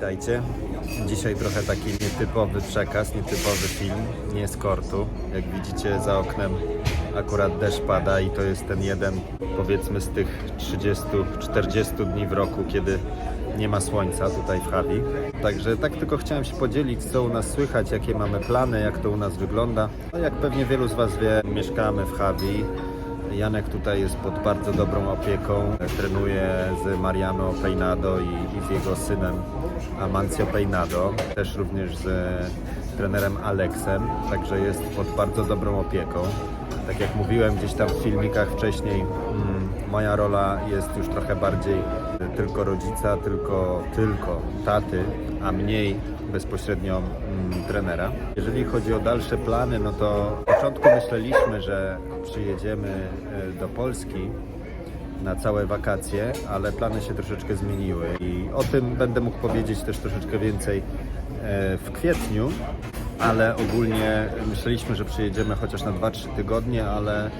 Witajcie. Dzisiaj trochę taki nietypowy przekaz, nietypowy film, nie z kortu. Jak widzicie za oknem akurat deszcz pada i to jest ten jeden powiedzmy z tych 30-40 dni w roku, kiedy nie ma słońca tutaj w Hawi. Także tak tylko chciałem się podzielić, co u nas słychać, jakie mamy plany, jak to u nas wygląda. No, jak pewnie wielu z Was wie, mieszkamy w Hawi. Janek tutaj jest pod bardzo dobrą opieką. Trenuje z Mariano Peinado i, i z jego synem Amancio Peinado. Też również z trenerem Alexem. Także jest pod bardzo dobrą opieką. Tak jak mówiłem gdzieś tam w filmikach wcześniej, mm, moja rola jest już trochę bardziej tylko rodzica, tylko, tylko taty, a mniej bezpośrednio mm, trenera. Jeżeli chodzi o dalsze plany, no to w początku myśleliśmy, że przyjedziemy e, do Polski na całe wakacje, ale plany się troszeczkę zmieniły i o tym będę mógł powiedzieć też troszeczkę więcej e, w kwietniu, ale ogólnie myśleliśmy, że przyjedziemy chociaż na 2-3 tygodnie, ale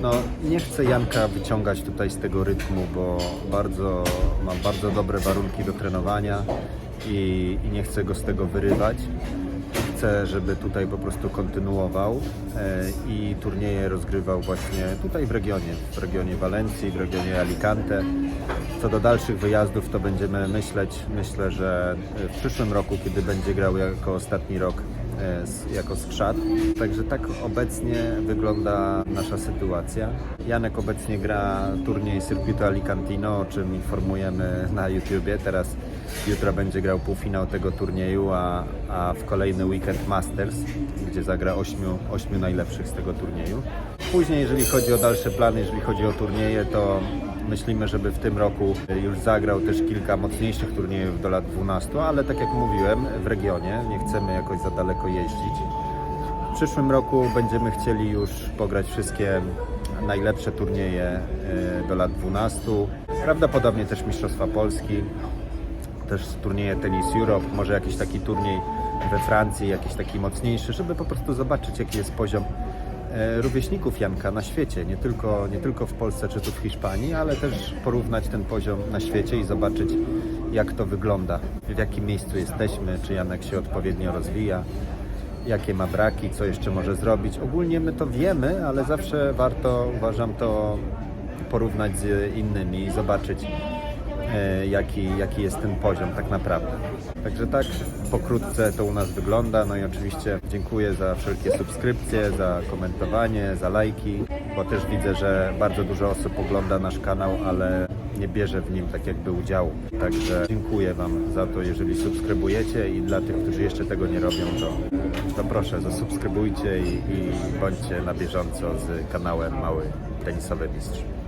no, nie chcę Janka wyciągać tutaj z tego rytmu, bo bardzo, mam bardzo dobre warunki do trenowania i, i nie chcę go z tego wyrywać. Chcę, żeby tutaj po prostu kontynuował e, i turnieje rozgrywał właśnie tutaj w regionie, w regionie Walencji, w regionie Alicante. Co do dalszych wyjazdów, to będziemy myśleć. Myślę, że w przyszłym roku, kiedy będzie grał jako ostatni rok jako skrzat. Także tak obecnie wygląda nasza sytuacja. Janek obecnie gra turniej Circuito Alicantino, o czym informujemy na YouTubie. Teraz jutro będzie grał półfinał tego turnieju, a, a w kolejny weekend Masters, gdzie zagra ośmiu, ośmiu najlepszych z tego turnieju. Później, jeżeli chodzi o dalsze plany, jeżeli chodzi o turnieje, to myślimy, żeby w tym roku już zagrał też kilka mocniejszych turniejów do lat 12, ale tak jak mówiłem, w regionie, nie chcemy jakoś za daleko jeździć. W przyszłym roku będziemy chcieli już pograć wszystkie najlepsze turnieje e, do lat 12. Prawdopodobnie też Mistrzostwa Polski, też turnieje Tennis Europe, może jakiś taki turniej we Francji, jakiś taki mocniejszy, żeby po prostu zobaczyć jaki jest poziom rówieśników Janka na świecie, nie tylko, nie tylko w Polsce czy tu w Hiszpanii, ale też porównać ten poziom na świecie i zobaczyć jak to wygląda, w jakim miejscu jesteśmy, czy Janek się odpowiednio rozwija jakie ma braki, co jeszcze może zrobić. Ogólnie my to wiemy, ale zawsze warto, uważam, to porównać z innymi i zobaczyć, e, jaki, jaki jest ten poziom tak naprawdę. Także tak pokrótce to u nas wygląda. No i oczywiście dziękuję za wszelkie subskrypcje, za komentowanie, za lajki, bo też widzę, że bardzo dużo osób ogląda nasz kanał, ale nie bierze w nim tak jakby udziału. Także dziękuję Wam za to, jeżeli subskrybujecie i dla tych, którzy jeszcze tego nie robią, to, to proszę zasubskrybujcie i, i bądźcie na bieżąco z kanałem Mały Tenisowy Mistrz.